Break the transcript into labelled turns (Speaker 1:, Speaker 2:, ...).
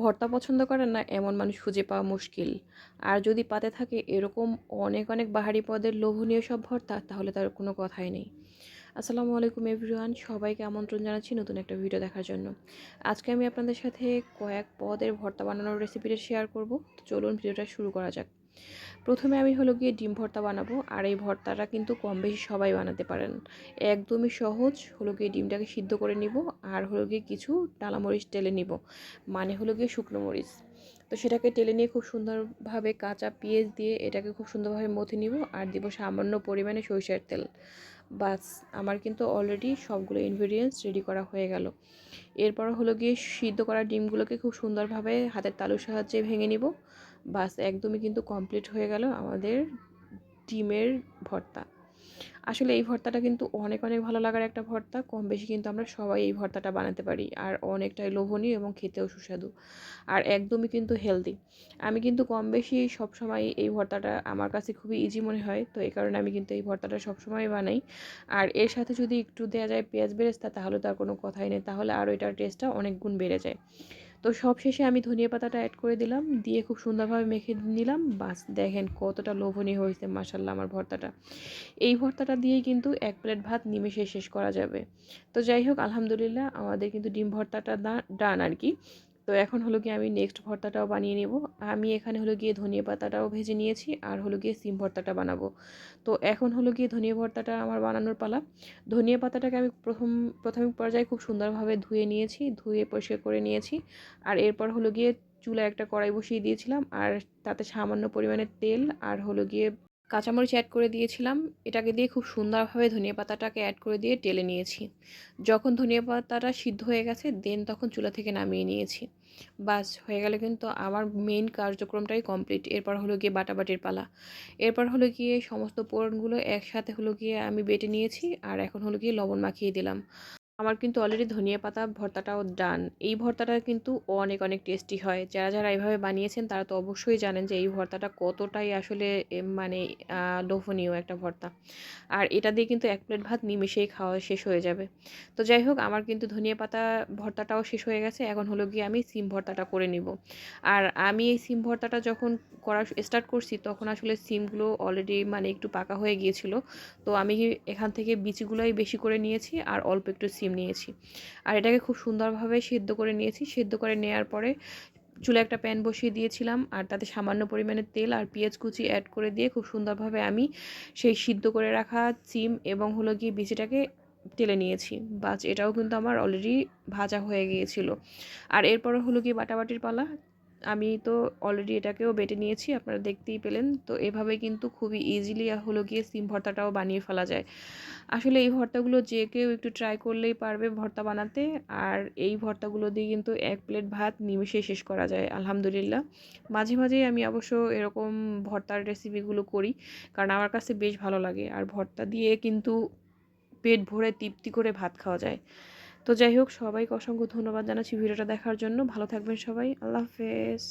Speaker 1: ভর্তা পছন্দ করেন না, এমন মানুষ খুঁজে পাওয়া মুশকিল। আর যদি পাতে থাকে এরকম অনেক অনেক বাহারি পদের লোভনীয় সব ভর্তা, তাহলে তার কোনো কথাই নেই। আসসালামু আলাইকুম এভরিওয়ান, সবাইকে আমন্ত্রণ জানাচ্ছি নতুন একটা ভিডিও দেখার জন্য। আজকে আমি আপনাদের সাথে কয়েক পদের ভর্তা বানানোর রেসিপিটা শেয়ার করব। তো চলুন ভিডিওটা শুরু করা যাক। প্রথমে আমি হলো গিয়ে ডিম ভর্তা বানাবো, আর এই ভর্তাটা কিন্তু কম বেশি সবাই বানাতে পারেন। একদমই সহজ, হলো গিয়ে ডিমটাকে সিদ্ধ করে নিব, আর হলো গিয়ে কিছু টালামরিচ টেলে নিব মানে হলো গিয়ে শুকনো মরিচ। তো সেটাকে টেলে নিয়ে খুব সুন্দরভাবে কাঁচা পেঁয়াজ দিয়ে এটাকে খুব সুন্দরভাবে মথে নিব, আর দিব সামান্য পরিমাণে সরিষার তেল। বাস, আমার কিন্তু অলরেডি সবগুলো ইনগ্রিডিয়েন্টস রেডি করা হয়ে গেল। এরপর হলো গিয়ে সিদ্ধ করা ডিমগুলোকে খুব সুন্দরভাবে হাতের তালুর সাহায্যে ভেঙে নিব বাস একদমই কিন্তু কমপ্লিট হয়ে গেল আমাদের ডিমের ভর্তা। আসলে এই ভর্তাটা কিন্তু অনেক অনেক ভালো লাগার একটা ভর্তা। কম বেশি কিন্তু আমরা সবাই এই ভর্তাটা বানাতে পারি। আর অনেকটাই লোভনীয় এবং খেতেও সুস্বাদু। আর একদমই কিন্তু হেলদি আমি কিন্তু কম বেশি সবসময় এই ভর্তাটা আমার কাছে খুবই ইজি মনে হয়। তো এই কারণে আমি কিন্তু এই ভর্তাটা সবসময় বানাই। আর এর সাথে যদি একটু দেওয়া যায় পেঁয়াজ বেরেস্তা, তাহলে তার কোনো কথাই নেই। তাহলে আরও এটার টেস্টটা অনেক গুণ বেড়ে যায়। তো সব শেষে আমি ধনিয়া পাতাটা অ্যাড করে দিলাম, দিয়ে খুব সুন্দরভাবে মেখে নিলাম। বাস, দেখেন কতটা লোভনীয় হয়েছে মাসাল্লাহ আমার ভর্তাটা। এই ভর্তাটা দিয়েই কিন্তু এক প্লেট ভাত নিমেষে শেষ করা যাবে। তো যাই হোক, আলহামদুলিল্লাহ আমাদের কিন্তু ডিম ভর্তাটা ডান আর কি। তো এখন হলো গিয়ে আমি নেক্সট ভর্তাটাও বানিয়ে নেব। আমি এখানে হলো গিয়ে ধনিয়া পাতাটাও ভেজে নিয়েছি আর হলো গিয়ে সিম ভর্তাটা বানাবো। তো এখন হলো গিয়ে ধনিয়া ভর্তাটা আমার বানানোর পালা। ধনিয়া পাতাটাকে আমি প্রথম প্রাথমিক পর্যায়ে খুব সুন্দরভাবে ধুয়ে নিয়েছি, ধুয়ে পরিষ্কার করে নিয়েছি। আর এরপর হলো গিয়ে চুলায় একটা কড়াই বসিয়ে দিয়েছিলাম আর তাতে সামান্য পরিমাণে তেল আর হলো গিয়ে কাঁচামরিচ অ্যাড করে দিয়েছিলাম। এটাকে দিয়ে খুব সুন্দরভাবে ধনিয়া পাতাটাকে অ্যাড করে দিয়ে টেলে নিয়েছি। যখন ধনিয়া পাতাটা সিদ্ধ হয়ে গেছে দেন তখন চুলা থেকে নামিয়ে নিয়েছি। বাস, হয়ে গেলে কিন্তু আমার মেন কার্যক্রমটাই কমপ্লিট এরপর হলো গিয়ে বাটাবাটির পালা। এরপর হলো গিয়ে সমস্ত পোড়নগুলো একসাথে হলো গিয়ে আমি বেটে নিয়েছি, আর এখন হলো গিয়ে লবণ মাখিয়ে দিলাম। আমার কিন্তু অলরেডি ধনিয়া পাতা ভর্তাটাও ডান এই ভর্তাটা কিন্তু অনেক অনেক টেস্টি হয়। যারা যারা এইভাবে বানিয়েছেন, তারা তো অবশ্যই জানেন যে এই ভর্তাটা কতটাই আসলে মানে লোভনীয় একটা ভর্তা। আর এটা দিয়ে কিন্তু এক প্লেট ভাত নিমেষেই খাওয়া শেষ হয়ে যাবে। তো যাই হোক, আমার কিন্তু ধনিয়া পাতা ভর্তাটাও শেষ হয়ে গেছে। এখন হলো গিয়ে আমি সিম ভর্তাটা করে নিব। আর আমি এই সিম ভর্তাটা যখন করা স্টার্ট করছি, তখন আসলে সিমগুলো অলরেডি মানে একটু পাকা হয়ে গিয়েছিল। তো আমি এখান থেকে বিচিগুলোই বেশি করে নিয়েছি আর অল্প একটু সিম নিয়েছি। আর এটাকে খুব সুন্দরভাবে সিদ্ধ করে নিয়েছি। সিদ্ধ করে নেওয়ার পরে চুলে একটা প্যান বসিয়ে দিয়েছিলাম আর তাতে সামান্য পরিমাণে তেল আর পেঁয়াজ কুচি অ্যাড করে দিয়ে খুব সুন্দরভাবে আমি সেই সিদ্ধ করে রাখা সিম এবং হলো গিয়ে বিচিটাকে তেলে নিয়েছি। বাস এটাও কিন্তু আমার অলরেডি ভাজা হয়ে গিয়েছিল। আর এরপরে হলো গিয়ে বাটাবাটির পালা। আমি তো অলরেডি এটাকেও বেটে নিয়েছি, আপনারা দেখতেই পেলেন। তো এভাবে কিন্তু খুবই ইজিলি হলো গিয়ে সিম ভর্তাটাও বানিয়ে ফেলা যায়। আসলে এই ভর্তাগুলো যে কেউ একটু ট্রাই করলেই পারবে ভর্তা বানাতে। আর এই ভর্তাগুলো দিয়ে কিন্তু এক প্লেট ভাত নিমিশে শেষ করা যায়, আলহামদুলিল্লাহ। মাঝে মাঝেই আমি অবশ্য এরকম ভর্তার রেসিপিগুলো করি, কারণ আমার কাছে বেশ ভালো লাগে। আর ভর্তা দিয়ে কিন্তু পেট ভরে তৃপ্তি করে ভাত খাওয়া যায়। তো যাই হোক, সবাইকে অসংখ্য ধন্যবাদ জানাচ্ছি ভিডিওটা দেখার জন্য। ভালো থাকবেন সবাই। আল্লাহ হাফেজ।